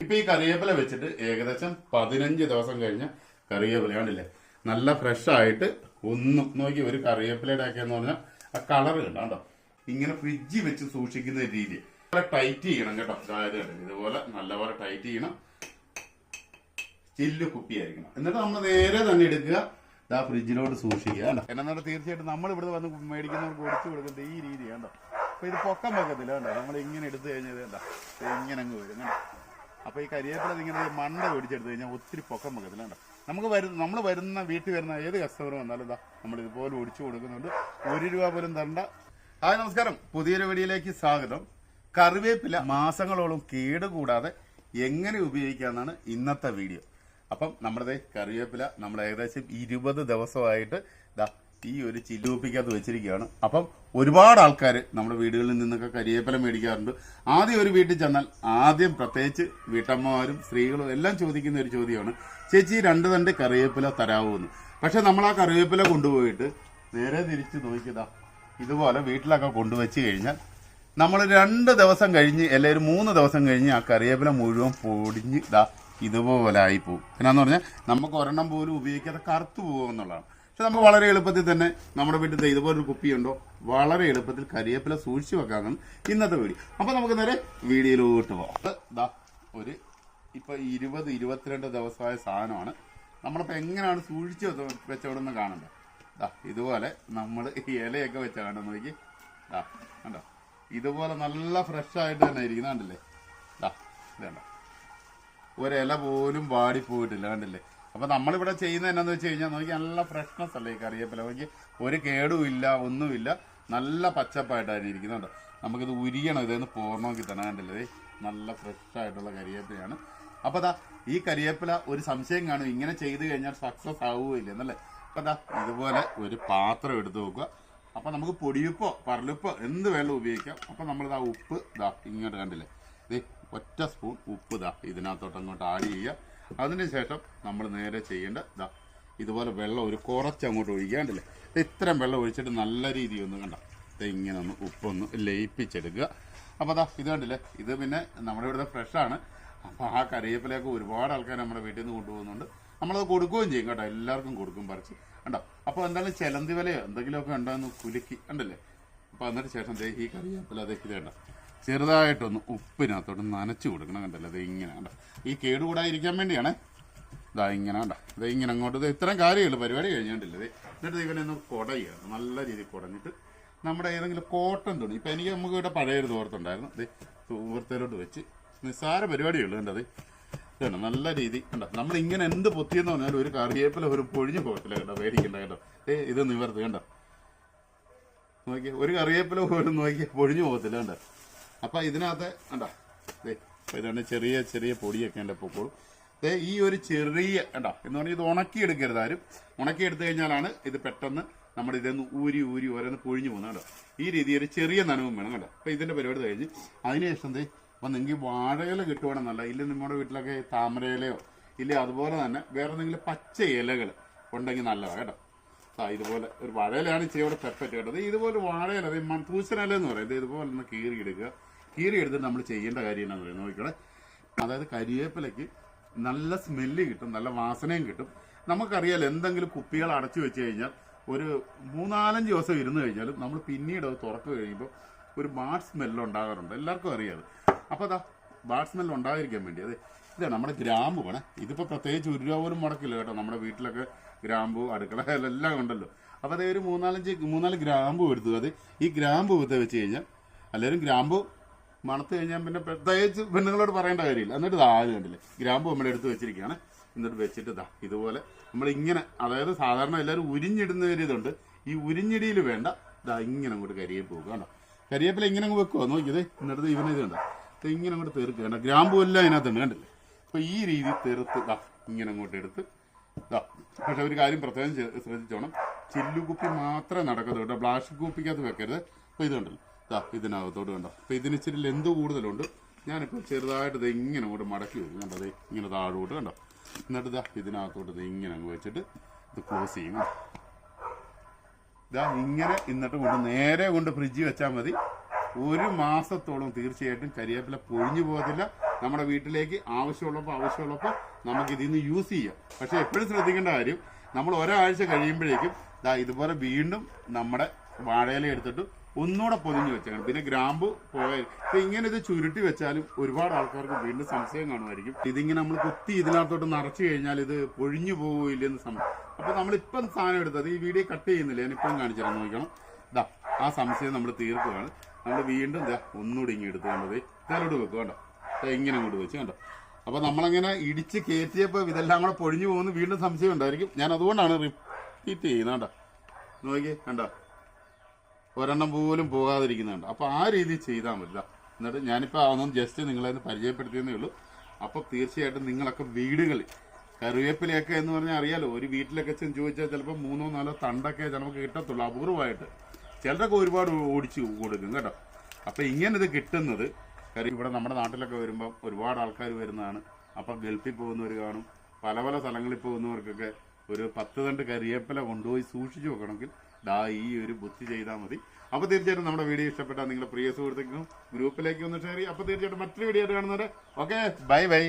ഇപ്പൊ ഈ കറിവേപ്പില വെച്ചിട്ട് ഏകദേശം പതിനഞ്ച് ദിവസം കഴിഞ്ഞ കറിവേപ്പില കണ്ടില്ലേ? നല്ല ഫ്രഷ് ആയിട്ട് ഒന്നും നോക്കി ഒരു കറിവേപ്പിലയുടെ ഒക്കെ എന്ന് പറഞ്ഞാൽ ആ കളർ കണ്ടോ? ഇങ്ങനെ ഫ്രിഡ്ജിൽ വെച്ച് സൂക്ഷിക്കുന്ന രീതി. ടൈറ്റ് ചെയ്യണം കേട്ടോ. അതായത് ഇതുപോലെ നല്ലപോലെ ടൈറ്റ് ചെയ്യണം. ചില്ല് കുപ്പിയായിരിക്കണം. എന്നിട്ട് നമ്മൾ നേരെ തന്നെ എടുക്കുക. ഇതാ ഫ്രിഡ്ജിലോട്ട് സൂക്ഷിക്കുക. എന്നാൽ തീർച്ചയായിട്ടും നമ്മൾ ഇവിടെ വന്ന് മേടിക്കുന്നവർക്ക് ഒടിച്ചു കൊടുക്കുന്നത് ഈ രീതി കണ്ടോ? അപ്പൊ ഇത് പൊക്കം വെക്കത്തില്ല കണ്ടോ? നമ്മൾ ഇങ്ങനെ എടുത്തു കഴിഞ്ഞത് കണ്ടോ? ഇത് ഇങ്ങനെ അങ്ങ് വരും കണ്ടോ? അപ്പൊ ഈ കരിയേപ്പില ഇങ്ങനെ മണ്ട പിടിച്ചെടുത്ത് കഴിഞ്ഞാൽ ഒത്തിരി പൊക്കം വെക്കത്തില്ല കണ്ടോ? നമുക്ക് വരുന്ന നമ്മൾ വരുന്ന വീട്ടിൽ വരുന്ന ഏത് കസ്റ്റമർ വന്നാലും ഇതാ നമ്മൾ ഇതുപോലെ ഒടിച്ചു കൊടുക്കുന്നുണ്ട്. ഒരു രൂപ പോലും തരണ്ട. ഹായ് നമസ്കാരം. പുതിയൊരു വീഡിയോയിലേക്ക് സ്വാഗതം. കറിവേപ്പില മാസങ്ങളോളം കേടുകൂടാതെ എങ്ങനെ ഉപയോഗിക്കാമെന്നാണ് ഇന്നത്തെ വീഡിയോ. അപ്പം നമ്മുടെ കറിവേപ്പില നമ്മൾ ഏകദേശം ഇരുപത് ദിവസമായിട്ട് ദാ ഈ ഒരു ചില്ലുപ്പിക്കകത്ത് വെച്ചിരിക്കുകയാണ്. അപ്പം ഒരുപാട് ആൾക്കാർ നമ്മുടെ വീടുകളിൽ നിന്നൊക്കെ കരിയേപ്പല മേടിക്കാറുണ്ട്. ആദ്യം ഒരു വീട്ടിൽ ചെന്നാൽ ആദ്യം പ്രത്യേകിച്ച് വീട്ടമ്മമാരും സ്ത്രീകളും എല്ലാം ചോദിക്കുന്ന ഒരു ചോദ്യമാണ്. ചേച്ചി രണ്ട് തണ്ട് കറിവേപ്പില തരാവുമെന്ന് പക്ഷെ നമ്മൾ ആ കറിവേപ്പില കൊണ്ടുപോയിട്ട് നേരെ തിരിച്ച് നോക്കിയതാ ഇതുപോലെ വീട്ടിലൊക്കെ കൊണ്ടുവച്ച് കഴിഞ്ഞാൽ നമ്മൾ രണ്ട് ദിവസം കഴിഞ്ഞ് അല്ലെങ്കിൽ മൂന്ന് ദിവസം കഴിഞ്ഞ് ആ കറിവേപ്പില മുഴുവൻ പൊടിഞ്ഞ് ഇതാ ഇതുപോലെ ആയി പോകും എന്നാന്ന് പറഞ്ഞാൽ നമുക്ക് ഒരെണ്ണം പോലും ഉപയോഗിക്കാതെ കറുത്തു പോകും എന്നുള്ളതാണ്. പക്ഷെ നമുക്ക് വളരെ എളുപ്പത്തിൽ തന്നെ നമ്മുടെ വീട്ടിൽ ഇതുപോലൊരു കുപ്പിയുണ്ടോ വളരെ എളുപ്പത്തിൽ കരിയേപ്പില സൂക്ഷിച്ചു വെക്കാമെന്നാണ് ഇന്നത്തെ വീഡിയോ. അപ്പോൾ നമുക്ക് നേരെ വീഡിയോയിലോട്ട് പോകാം ഒരു ഇപ്പൊ ഇരുപത് ഇരുപത്തിരണ്ട് ദിവസമായ സാധനമാണ്. നമ്മളിപ്പോൾ എങ്ങനെയാണ് സൂക്ഷിച്ച് വെച്ചവിടുന്ന് കാണണ്ടത് ദാ ഇതുപോലെ നമ്മൾ ഇലയൊക്കെ വെച്ച കണ്ടോ നോക്കി. ദാ കണ്ടോ? ഇതുപോലെ നല്ല ഫ്രഷ് ആയിട്ട് തന്നെ ഇരിക്കുന്ന കണ്ടില്ലേ? ദാ ഇതേണ്ട. ഒരില പോലും വാടിപ്പോയിട്ടില്ല കണ്ടില്ലേ? അപ്പൊ നമ്മളിവിടെ ചെയ്യുന്നത് എന്നാന്ന് വെച്ച് കഴിഞ്ഞാൽ നോക്കി നല്ല ഫ്രഷ്നെസ് അല്ലേ ഈ കറിവേപ്പില? നോക്കി ഒരു കേടുമില്ല ഒന്നുമില്ല. നല്ല പച്ചപ്പായിട്ടാണ് ഇരിക്കുന്നുണ്ട് നമുക്കിത് ഉരിയണം ഇതെന്ന് പൂർണമാക്കി തന്നെ കണ്ടില്ലേ? നല്ല ഫ്രഷ് ആയിട്ടുള്ള കരിവേപ്പിലയാണ് അപ്പോൾ ദാ ഈ കരിയേപ്പില ഒരു സംശയം കാണും. ഇങ്ങനെ ചെയ്തു കഴിഞ്ഞാൽ സക്സസ് ആവുകയില്ല എന്നല്ലേ? അപ്പോൾ അതാ ഇതുപോലെ ഒരു പാത്രം എടുത്ത് നോക്കുക അപ്പോൾ നമുക്ക് പൊടിയുപ്പോ പറലുപ്പോ എന്ത് വേണം ഉപയോഗിക്കാം. അപ്പോൾ നമ്മൾ ഇതാ ഉപ്പ് ഇതാ ഇങ്ങോട്ട് കണ്ടില്ലേ? ദേ ഒറ്റ സ്പൂൺ ഉപ്പ് ഇതാ ഇതിനകത്തോട്ട് അങ്ങോട്ട് ആഡ് ചെയ്യുക. അതിനുശേഷം നമ്മൾ നേരെ ചെയ്യേണ്ട ഇതാ ഇതുപോലെ വെള്ളം ഒരു കുറച്ച് അങ്ങോട്ട് ഒഴിക്കാണ്ടല്ലേ ഇത്രയും വെള്ളം ഒഴിച്ചിട്ട് നല്ല രീതിയിൽ ഒന്ന് കണ്ട? ഇങ്ങനെ ഒന്ന് ഉപ്പൊന്ന് ലയിപ്പിച്ചെടുക്കുക. അപ്പോൾ അതാ ഇത് കണ്ടില്ലേ? ഇത് പിന്നെ നമ്മുടെ ഇവിടുത്തെ ഫ്രഷാണ് അപ്പോൾ ആ കറിവേപ്പിലയൊക്കെ ഒരുപാട് ആൾക്കാർ നമ്മുടെ വീട്ടിൽ നിന്ന് കൊണ്ടുപോകുന്നുണ്ട്. നമ്മളത് കൊടുക്കുകയും ചെയ്യും കേട്ടോ എല്ലാവർക്കും കൊടുക്കും പറിച്ച്. കണ്ടോ? അപ്പോൾ എന്തായാലും ചിലന്തി വിലയോ എന്തെങ്കിലുമൊക്കെ ഉണ്ടോ എന്ന് കുലുക്കി ഉണ്ടല്ലേ അപ്പോൾ എന്നിട്ട് ശേഷം ഈ കറിവേപ്പില അതേ ഇത് കണ്ടോ? ചെറുതായിട്ടൊന്ന് ഉപ്പിനകത്തോട്ട് നനച്ചു കൊടുക്കണം കണ്ടല്ലോ? ഇത് ഇങ്ങനെ കണ്ടോ? ഈ കേടുകൂടാതിരിക്കാൻ വേണ്ടിയാണ്. ഇതാ ഇങ്ങനെ കണ്ടോ? ഇത് ഇങ്ങനെ അങ്ങോട്ട് ഇത് ഇത്രയും കാര്യമുള്ളൂ. പരിപാടി കഴിഞ്ഞിട്ടില്ല. ഇത് എന്നിട്ട് ഇവനെ ഒന്ന് കുടയുക നല്ല രീതിയിൽ കുടഞ്ഞിട്ട് നമ്മുടെ ഏതെങ്കിലും കോട്ടൺ തുണി. ഇപ്പം എനിക്ക് നമുക്ക് ഇവിടെ പഴയ ഒരു തോർത്തുണ്ടായിരുന്നു. ഇത് തൂർത്തയിലോട്ട് വെച്ച് നിസ്സാര പരിപാടിയുള്ളൂ കണ്ടത് ഇതാണ് നല്ല രീതി കണ്ടോ? നമ്മൾ ഇങ്ങനെ എന്ത് പൊത്തിയെന്ന് പറഞ്ഞാലും ഒരു കറിവേപ്പില ഒരു പൊഴിഞ്ഞു പോകത്തില്ല കേട്ടോ പേടിക്കണ്ട കേട്ടോ ഏ ഇത് നിവർത്ത് കണ്ടോ? നോക്കിയ ഒരു കറിവേപ്പില പോലും നോക്കിയ പൊഴിഞ്ഞു പോകത്തില്ല കണ്ടോ? അപ്പൊ ഇതിനകത്ത് കണ്ടോ? ദേ ഇതാണ് ചെറിയ ചെറിയ പൊടിയൊക്കെ എന്റെ പൊക്കോളും ദേ ഈ ഒരു ചെറിയ കണ്ടോ? എന്ന് പറഞ്ഞാൽ ഇത് ഉണക്കിയെടുക്കരുത് ആരും. ഉണക്കിയെടുത്തു കഴിഞ്ഞാലാണ് ഇത് പെട്ടെന്ന് നമ്മൾ ഇതൊന്ന് ഊരി ഊരി ഓരോന്ന് പൊഴിഞ്ഞു പോകുന്നത് കേട്ടോ ഈ രീതി ഒരു ചെറിയ നനവും വേണം കേട്ടോ അപ്പൊ ഇതിന്റെ പരിപാടി കഴിഞ്ഞ് അതിനുശേഷം ദേ അപ്പൊ നിങ്ങൾക്ക് വാഴയില കിട്ടുവാണെന്നല്ല ഇല്ല നമ്മുടെ വീട്ടിലൊക്കെ താമരയിലയോ ഇല്ല അതുപോലെ തന്നെ വേറെ എന്തെങ്കിലും പച്ച ഇലകൾ ഉണ്ടെങ്കിൽ നല്ലതാണ് കേട്ടോ? ആ ഇതുപോലെ ഒരു വാഴയിലാണ് ഇച്ചിരി പെർഫെക്റ്റ് കേട്ടത് ഇതുപോലെ വാഴയില അത് തൂശനില എന്ന് പറയും. ഇത് ഇതുപോലെ ഒന്ന് കീറി എടുക്കുക കീറി എടുത്തിട്ട് നമ്മൾ ചെയ്യേണ്ട കാര്യം എന്നാണ് പറയുന്നത് നോക്കിക്കോളെ. അതായത് കരിവേപ്പിലയ്ക്ക് നല്ല സ്മെല്ല് കിട്ടും നല്ല വാസനയും കിട്ടും. നമുക്കറിയാലോ എന്തെങ്കിലും കുപ്പികൾ അടച്ചു വെച്ച് കഴിഞ്ഞാൽ ഒരു മൂന്നാലഞ്ച് ദിവസം ഇരുന്ന് കഴിഞ്ഞാലും നമ്മൾ പിന്നീട് അത് തുറക്കു കഴിയുമ്പോൾ ഒരു ബാഡ് സ്മെല്ല് ഉണ്ടാകാറുണ്ട്. എല്ലാവർക്കും അറിയാം അപ്പോൾ അതാ ബാഡ് സ്മെല്ല് ഉണ്ടാകാതിരിക്കാൻ വേണ്ടി. അതെ ഇതാണ് നമ്മുടെ ഗ്രാമ്പു വേണേ ഇതിപ്പോൾ പ്രത്യേകിച്ച് ഒരു രൂപ പോലും മുടക്കില്ല കേട്ടോ. നമ്മുടെ വീട്ടിലൊക്കെ ഗ്രാമ്പു അടുക്കള എല്ലാം ഉണ്ടല്ലോ. അപ്പോൾ അതേ ഒരു മൂന്നാലഞ്ച് മൂന്നാൽ ഗ്രാമ്പു എടുത്തു. അത് ഈ ഗ്രാമ്പു വെച്ച് കഴിഞ്ഞാൽ എല്ലാവരും ഗ്രാമ്പു മണത്ത് കഴിഞ്ഞാൽ പിന്നെ പ്രത്യേകിച്ച് പെണ്ണുങ്ങളോട് പറയേണ്ട കാര്യമില്ല. എന്നിട്ട് ഇതാ കണ്ടില്ലേ? ഗ്രാമ്പു നമ്മൾ എടുത്ത് വെച്ചിരിക്കുകയാണ്. എന്നിട്ട് വെച്ചിട്ട് ഇതാ ഇതുപോലെ നമ്മൾ ഇങ്ങനെ അതായത് സാധാരണ എല്ലാവരും ഉരിഞ്ഞിടുന്ന ഒരു ഇതുണ്ട്. ഈ ഉരിഞ്ഞിടിയിൽ വേണ്ട. ഇതാ ഇങ്ങനെ അങ്ങോട്ട് കരിയേപ്പ് പോകുക കണ്ടോ? കരിയേപ്പില ഇങ്ങനെ അങ്ങ് വെക്കുമോ നോക്കിയത്. എന്നിട്ട് ഇവനെ ഇത് കണ്ടോ? ഇത് ഇങ്ങനെ അങ്ങോട്ട് തീർക്കുക കണ്ടോ? ഗ്രാമ്പു എല്ലാം അതിനകത്തുണ്ട് കണ്ടില്ലേ? അപ്പോൾ ഈ രീതി തീർത്ത് ഇതാ ഇങ്ങനെ അങ്ങോട്ട് എടുത്ത് ഇതാ പക്ഷെ ഒരു കാര്യം പ്രത്യേകം ശ്രദ്ധിച്ചോണം. ചില്ലുകുപ്പി മാത്രമേ നടക്കത്തുള്ളൂ കേട്ടോ. പ്ലാസ്റ്റിക് കുപ്പിക്കകത്ത് വെക്കരുത്. അപ്പോൾ ഇത് ഇതിനകത്തോട്ട് കണ്ടോ. അപ്പോൾ ഇതിന് ഇച്ചിരി ലെന്ത് കൂടുതലുണ്ട്. ഞാനിപ്പോൾ ചെറുതായിട്ട് ഇത് ഇങ്ങനെ അങ്ങോട്ട് മടക്കി വെക്കും. കണ്ടോ ദേ ഇങ്ങനെ താഴോട്ട് കണ്ടോ. എന്നിട്ട് ഇതാ ഇതിനകത്തോട്ട് ഇത് ഇങ്ങനെ അങ്ങ് വെച്ചിട്ട് ഇത് ക്ലോസ് ചെയ്യും. ഇതാ ഇങ്ങനെ എന്നിട്ട് കൊണ്ട് നേരെ കൊണ്ട് ഫ്രിഡ്ജിൽ വെച്ചാൽ മതി. ഒരു മാസത്തോളം തീർച്ചയായിട്ടും കരിയേപ്പില പൊഴിഞ്ഞു പോകത്തില്ല. നമ്മുടെ വീട്ടിലേക്ക് ആവശ്യമുള്ളപ്പോൾ ആവശ്യമുള്ളപ്പോൾ നമുക്ക് ഇതിൽ നിന്ന് യൂസ് ചെയ്യാം. പക്ഷെ എപ്പോഴും ശ്രദ്ധിക്കേണ്ട കാര്യം നമ്മൾ ഒരാഴ്ച കഴിയുമ്പോഴേക്കും ഇതുപോലെ വീണ്ടും നമ്മുടെ വാഴയില എടുത്തിട്ട് ഒന്നുകൂടെ പൊതിഞ്ഞ് വെച്ചേക്കണം. പിന്നെ ഗ്രാമ്പു പോയാൽ ഇപ്പൊ ഇങ്ങനെ ഇത് ചുരുട്ടി വെച്ചാലും ഒരുപാട് ആൾക്കാർക്ക് വീണ്ടും സംശയം കാണുമായിരിക്കും. ഇതിങ്ങനെ നമ്മൾ കുത്തി ഇതിനകത്തോട്ട് നിറച്ചു കഴിഞ്ഞാൽ ഇത് പൊഴിഞ്ഞു പോവില്ലെന്ന് സംശയം അപ്പൊ നമ്മളിപ്പം സാധനം എടുത്തത് ഈ വീഡിയോ കട്ട് ചെയ്യുന്നില്ല. ഞാൻ ഇപ്പം കാണിച്ചു തരാൻ നോക്കണം ഇതാ ആ സംശയം നമ്മൾ തീർക്കുകയാണ്. നമ്മൾ വീണ്ടും ഇതാ ഒന്നുകൂടി ഇങ്ങനെ എടുത്തുകൊണ്ടത് ഇതിലോട്ട് വെക്കുക കണ്ടോ? ഇങ്ങനെ അങ്ങോട്ട് വെച്ച് കണ്ടോ? അപ്പൊ നമ്മളങ്ങനെ ഇടിച്ച് കയറ്റിയപ്പോൾ ഇതെല്ലാം കൂടെ പൊഴിഞ്ഞു പോകുന്നു. വീണ്ടും സംശയം ഉണ്ടായിരിക്കും. ഞാൻ അതുകൊണ്ടാണ് റിപ്പീറ്റ് ചെയ്യുന്നത് കണ്ടോ? നോക്കിയേ കണ്ടോ? ഒരെണ്ണം പോലും പോകാതിരിക്കുന്നുണ്ട്. അപ്പോൾ ആ രീതി ചെയ്താൽ ദാ. എന്നിട്ട് ഞാനിപ്പോൾ അതൊന്നും ജസ്റ്റ് നിങ്ങളെ പരിചയപ്പെടുത്തിയെന്നേ ഉള്ളൂ. അപ്പോൾ തീർച്ചയായിട്ടും നിങ്ങളൊക്കെ വീടുകളിൽ കറിവേപ്പിലയൊക്കെ എന്ന് പറഞ്ഞാൽ അറിയാലോ ഒരു വീട്ടിലൊക്കെ ചെന്ന് ചോദിച്ചാൽ ചിലപ്പോൾ മൂന്നോ നാലോ തണ്ടൊക്കെ ചിലപ്പോൾ കിട്ടത്തുള്ളൂ അപൂർവമായിട്ട് ചിലരൊക്കെ ഒരുപാട് ഓടിച്ച് കൊടുക്കും കേട്ടോ. അപ്പോൾ ഇങ്ങനെ ഇത് കിട്ടുന്നത് കാര്യം ഇവിടെ നമ്മുടെ നാട്ടിലൊക്കെ വരുമ്പോൾ ഒരുപാട് ആൾക്കാർ വരുന്നതാണ്. അപ്പോൾ ഗൾഫിൽ പോകുന്നവർ കാണും. പല പല സ്ഥലങ്ങളിൽ പോകുന്നവർക്കൊക്കെ ഒരു പത്ത് തണ്ട് കരിയേപ്പില കൊണ്ടുപോയി സൂക്ഷിച്ചു വെക്കണമെങ്കിൽ ദാ ഈ ഒരു ബുദ്ധി ചെയ്താൽ മതി. അപ്പോൾ തീർച്ചയായിട്ടും നമ്മുടെ വീഡിയോ ഇഷ്ടപ്പെട്ടാൽ നിങ്ങളുടെ പ്രിയ സുഹൃത്തുക്കും ഗ്രൂപ്പിലേക്ക് ഒന്ന് ഷെയർ ചെയ്യും അപ്പൊ തീർച്ചയായിട്ടും മറ്റൊരു വീഡിയോ ആയിട്ട് കാണുന്നവരെ ഓക്കെ ബൈ ബൈ